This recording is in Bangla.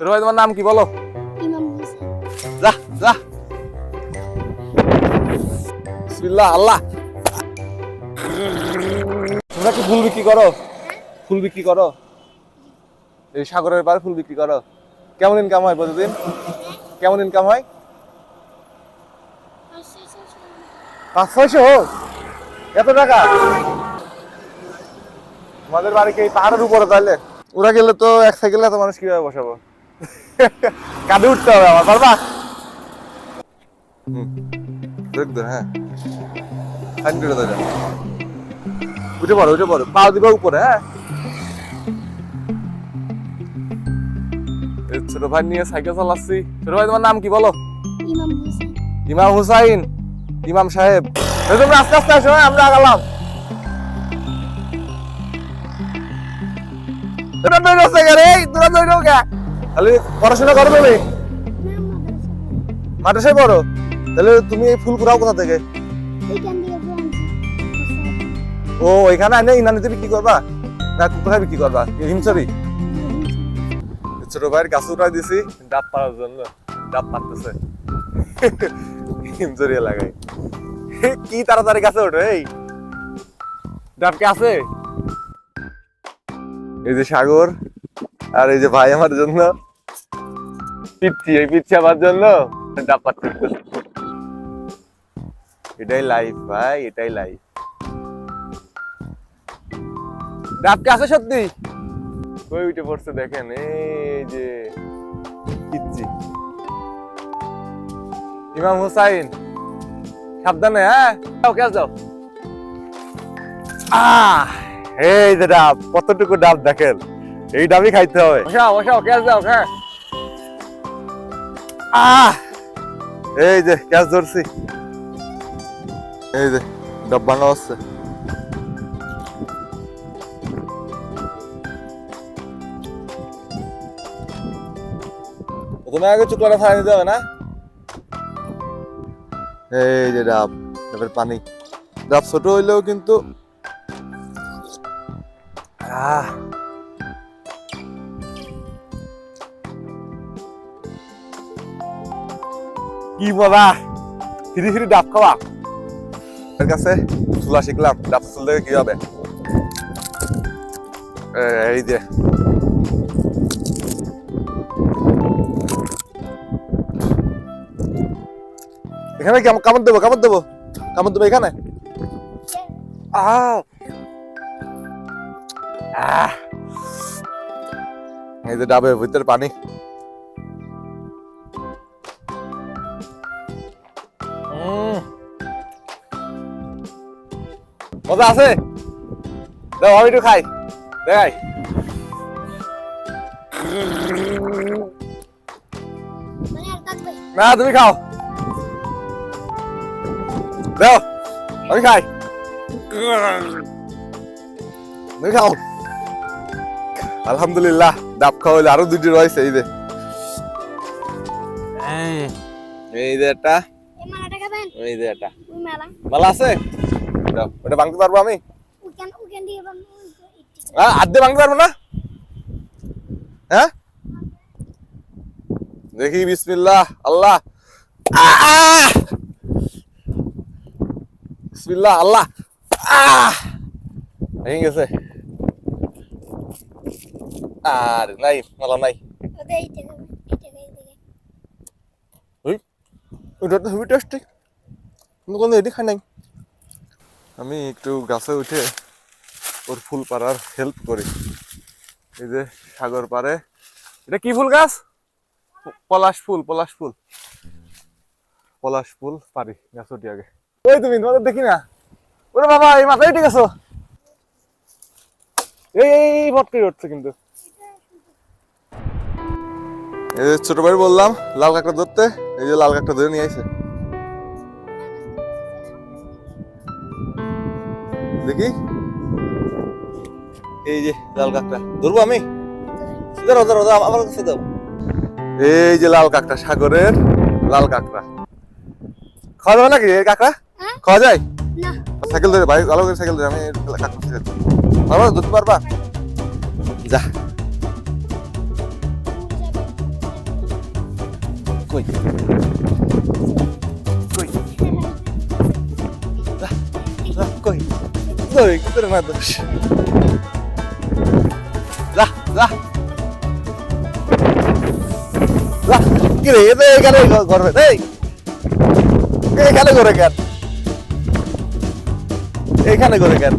ভাই তোমার নাম কি বলো? যা যা। বিসমিল্লাহ আল্লাহ। তোমরা কি ফুল বিক্রি করো? ফুল বিক্রি করো? এই সাগরের পাড়ে ফুল বিক্রি করো। কেমন ইনকাম হয় প্রতিদিন? কেমন ইনকাম হয়? পাঁচ ছয়শো? এত টাকা? তোমাদের বাড়ি কি পাহাড়ের উপরে তাহলে? ওরা গেলে তো এক সাইকেলে এত মানুষ কীভাবে বসাবো? কাঁধে উঠতে হবে আমার পারবা? হ্যাঁ। ফাইন করে দেবে উঠে পড়ো উঠে পড়ো। পা দিবা উপরে হ্যাঁ? ছোট ভাই নিয়ে সাইকেল চালাচ্ছি। ছোট ভাই তোমার নাম কি বলো? ইমাম হোসেন। ইমাম হুসাইন। ইমাম সাহেব। তোমরা আস্তে আস্তে আসো হ্যাঁ, আমরা আগালাম। তোরা দৌড়ো এই তোরা দৌড়ো কে? তাহলে পড়াশোনা করো তুমি। মাদ্রাসায় পড়ো। তাহলে তুমি এই ফুল কুড়াও কোথা থেকে? ও এখানে আনে ইনানিতে বিক্রি করবা? না কোথায় বিক্রি করবা? হিমসরি ছোট ভাইয়ের গাছ উঠাই দিছি ডাব পাড়ার জন্য। ডাব পারতেছে হিমসরি এলাকায়। কি তাড়াতাড়ি গাছে ওঠে এই? ডাব কি আছে? এই যে সাগর আর এই যে ভাই আমার জন্য। পিচ্ছি এই পিচ্ছি আমার জন্য? ডাব এটাই লাইফ ভাই, এটাই লাইফ ডাব কি আছে সত্যি? কই উঠে পড়ছে দেখেন, এই যে পিচ্ছি। ইমাম হুসাইন, সাবধানে হ্যাঁ? যাও কে যাও। আহ, এই যে ডাব, কতটুকু ডাব দেখেন, এই ডাবই খাইতে হবে। বসাও বসাও ক্যাচ দাও হ্যাঁ। আহ! এই যে ক্যাচ ধরছি। এই যে ডাব ভাঙা হচ্ছে। প্রথমে আগে চুকলাটা ফাড়া নিতে হবে না? এই যে ডাব ডাবের পানি। ডাব ছোট হইলেও কিন্তু আহ! কি বলা? ফিরি ফিরি ডাব খাওয়া। এর কাছে চুলা শিখলাম, ডাব চুল কি হবে? এই যে। এখানে কেমন কামড় দেবো কামড় দেবো? কামড় দেবো এখানে? এই যে ডাবের ভিতরে পানি। মজা আছে? দাও আমি একটু খাই। দেখাই। মানে না তুমি খাও। দাও আমি খাই। তুমি খাও। আলহামদুলিল্লাহ ডাব খাওয়া হইলে আরও দুটি রয়েছে এই যে। এই যে একটা। এই মালাটা খাবেন? এই যে একটা। ওই মালা। ভালো আছে? দাও ওটা ভাঙতে পারব আমি? বান হ্যাঁ আর্ধে ভাঙতে পারব না? হ্যাঁ? দেখি বিসমিল্লাহ আল্লাহ। আহ! বিসমিল্লাহ আল্লাহ। ভেঙে গেছে। আর নাই মালা নাই। ওই ওটা তো হেভি টেস্টি কিন্তু কোনো এটি খাই নাই। আমি একটু গাছে উঠে ওর ফুল পাড়ার হেল্প করি। এই যে সাগর পাড়ে। এটা কি ফুল গাছ? পলাশ ফুল পলাশ ফুল। পলাশ ফুল পারি গাছ উঠি আগে। ওই তুমি, তোমাদের দেখি না? ওরে বাবা, এই মাথায় উঠে গেছো? এই এই উঠছে কিন্তু। এই ছোট ভাই বললাম, লাল কাঁকড়া ধরতে, এই যে লাল কাঁকড়া ধরে নিয়ে আইছে। দেখি। এই যে লাল কাঁকড়া ধরবো আমি? ধরো ধরো আমার কাছে দাও এই যে লাল কাঁকড়া সাগরের লাল কাঁকড়া। খাওয়া যাবে নাকি এই কাঁকড়া? হ্যাঁ? খাওয়া যায়? সাইকেল ধরে ভাই ভালো করে সাইকেল ধরে আমি কাঁকড়া ছেড়ে পারবা ধরতে পারবা? যা। কই কই? কি রে এতে এখানে করবে এই এখানে করে কেন? এখানে করে কেন?